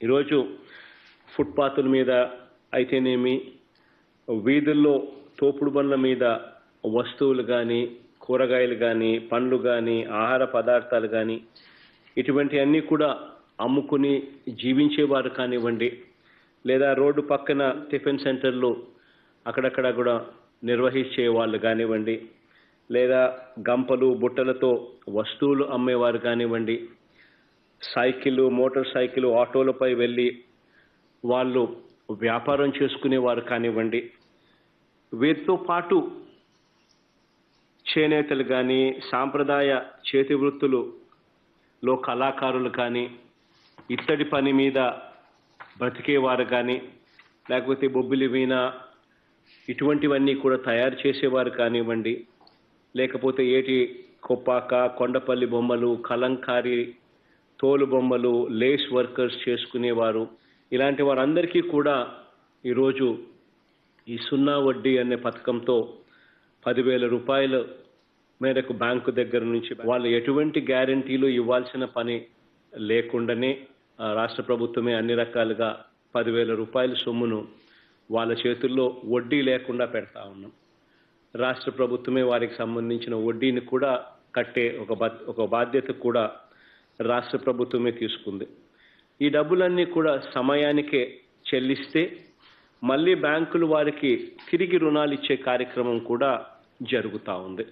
ఈరోజు ఫుట్పాత్ల మీద అయితేనేమి వీధుల్లో తోపుడు బండ్ల మీద వస్తువులు కానీ కూరగాయలు కానీ పండ్లు కానీ ఆహార పదార్థాలు కానీ ఇటువంటివన్నీ కూడా అమ్ముకుని జీవించేవారు కానివ్వండి లేదా రోడ్డు పక్కన టిఫిన్ సెంటర్లు అక్కడక్కడ కూడా నిర్వహించే వాళ్ళు కానివ్వండి లేదా గంపలు బుట్టలతో వస్తువులు అమ్మేవారు కానివ్వండి సైకిల్ మోటార్ సైకిల్ ఆటోలపై వెళ్ళి వాళ్ళు వ్యాపారం చేసుకునేవారు కానివ్వండి. వీరితో పాటు చేనేతలు కానీ సాంప్రదాయ చేతి వృత్తులులో కళాకారులు కానీ ఇత్తడి పని మీద బ్రతికేవారు కానీ లేకపోతే బొబ్బిలి వీణ ఇటువంటివన్నీ కూడా తయారు చేసేవారు కానివ్వండి. లేకపోతే ఏటి కొప్పాక కొండపల్లి బొమ్మలు కలంకారి తోలు బొమ్మలు లేస్ వర్కర్స్ చేసుకునేవారు. ఇలాంటి వారందరికీ కూడా ఈరోజు ఈ సున్నా వడ్డీ అనే పథకంతో పదివేల రూపాయల మేరకు బ్యాంకు దగ్గర నుంచి వాళ్ళు ఎటువంటి గ్యారంటీలు ఇవ్వాల్సిన పని లేకుండానే రాష్ట్ర ప్రభుత్వమే అన్ని రకాలుగా పదివేల రూపాయల సొమ్మును వాళ్ళ చేతుల్లో వడ్డీ లేకుండా పెడతా ఉన్నాం. రాష్ట్ర ప్రభుత్వమే వారికి సంబంధించిన వడ్డీని కూడా కట్టే ఒక ఒక బాధ్యత కూడా రాష్ట్ర ప్రభుత్వమే తీసుకుంది. ఈ డబ్బులన్నీ కూడా సమయానికే చెల్లిస్తే మళ్ళీ బ్యాంకులు వారికి తిరిగి రుణాలు ఇచ్చే కార్యక్రమం కూడా జరుగుతూ ఉంది.